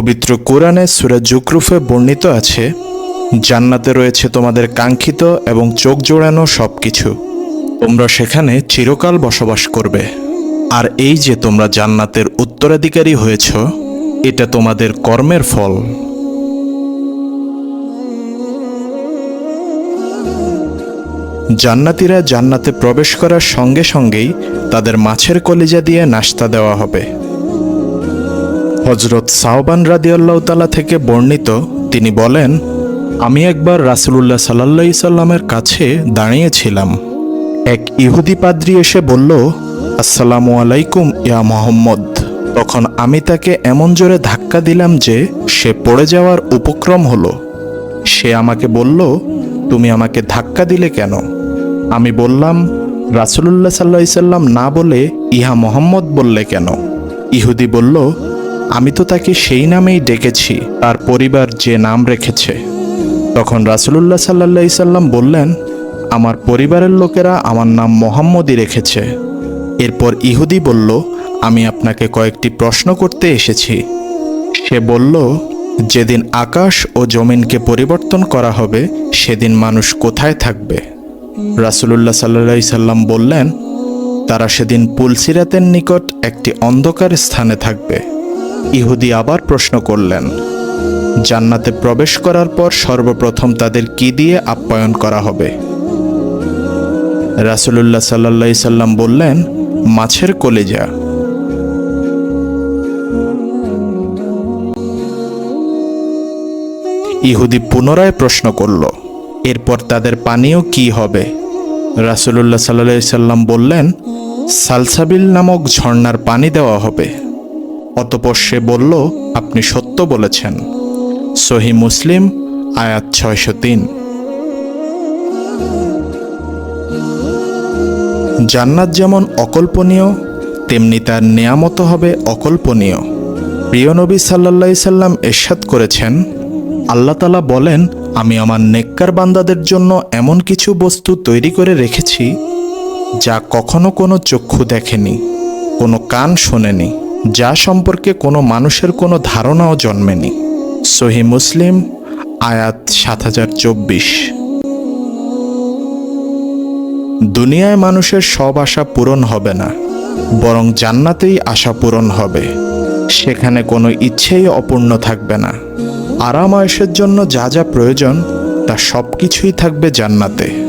পবিত্র কোরআনে সুরা জুকরুফে বর্ণিত আছে, জান্নাতে রয়েছে তোমাদের কাঙ্ক্ষিত এবং চোখ জোড়ানো সব কিছু তোমরা সেখানে চিরকাল বসবাস করবে। আর এই যে তোমরা জান্নাতের উত্তরাধিকারী হয়েছ, এটা তোমাদের কর্মের ফল। জান্নাতীরা জান্নাতে প্রবেশ করার সঙ্গে সঙ্গেই তাদের মাছের কলিজা দিয়ে নাস্তা দেওয়া হবে। হজরত সাহবান রাদিয়াল্লাহ তালা থেকে বর্ণিত, তিনি বলেন, আমি একবার রাসুলুল্লাহ সাল্লা সাল্লামের কাছে দাঁড়িয়েছিলাম। এক ইহুদি পাদ্রী এসে বলল, আসসালামু আলাইকুম ইয়া মোহাম্মদ। তখন আমি তাকে এমন জোরে ধাক্কা দিলাম যে সে পড়ে যাওয়ার উপক্রম হলো। সে আমাকে বলল, তুমি আমাকে ধাক্কা দিলে কেন? আমি বললাম, রাসুলুল্লাহ সাল্লা সাল্লাম না বলে ইহা মোহাম্মদ বললে কেন? ইহুদি বলল আমি তো তাকে সেই নামেই ডেকেছি, তার পরিবার যে নাম রেখেছে। তখন রাসুলুল্লাহ সাল্লা সাল্লাম বললেন, আমার পরিবারের লোকেরা আমার নাম মোহাম্মদই রেখেছে। এরপর ইহুদি বলল, আমি আপনাকে কয়েকটি প্রশ্ন করতে এসেছি। সে বলল, যেদিন আকাশ ও জমিনকে পরিবর্তন করা হবে, সেদিন মানুষ কোথায় থাকবে? রাসুলুল্লাহ সাল্লা সাল্লাম বললেন, তারা সেদিন পুলসিরাতের নিকট একটি অন্ধকার স্থানে থাকবে। ইহুদি আবার প্রশ্ন করলেন, জান্নাতে প্রবেশ করার পর সর্বপ্রথম তাদের কি দিয়ে আপ্যায়ন করা হবে? রাসুলুল্লাহ সাল্লা সাল্লাম বললেন, মাছের কলেজা। ইহুদি পুনরায় প্রশ্ন করল, এরপর তাদের পানীয় কি হবে? রাসুলুল্লাহ সাল্লা সাল্লাম বললেন, সালসাবিল নামক ঝর্ণার পানি দেওয়া হবে। অতপর সে বলল, আপনি সত্য বলেছেন। সহি মুসলিম, আয়াত ছয়শো তিন। জান্নাত যেমন অকল্পনীয়, তেমনি তার নেয়ামত হবে অকল্পনীয়। প্রিয় নবী সাল্লা সাল্লাম এরশাদ করেছেন, আল্লাহ তালা বলেন, আমি আমার নেককার বান্দাদের জন্য এমন কিছু বস্তু তৈরি করে রেখেছি, যা কখনো কোনো চক্ষু দেখেনি, কোনো কান শোনেনি। যা সম্পর্কে কোনো মানুষের কোনো ধারণাও জন্মেনি। সহি মুসলিম, আয়াত সাত হাজার চব্বিশ। দুনিয়ায় মানুষের সব আশা পূরণ হবে না, বরং জান্নাতেই আশা পূরণ হবে। সেখানে কোনো ইচ্ছেই অপূর্ণ থাকবে না। আরাম আয়েসের জন্য যা যা প্রয়োজন, তা সব কিছুই থাকবে জান্নাতে।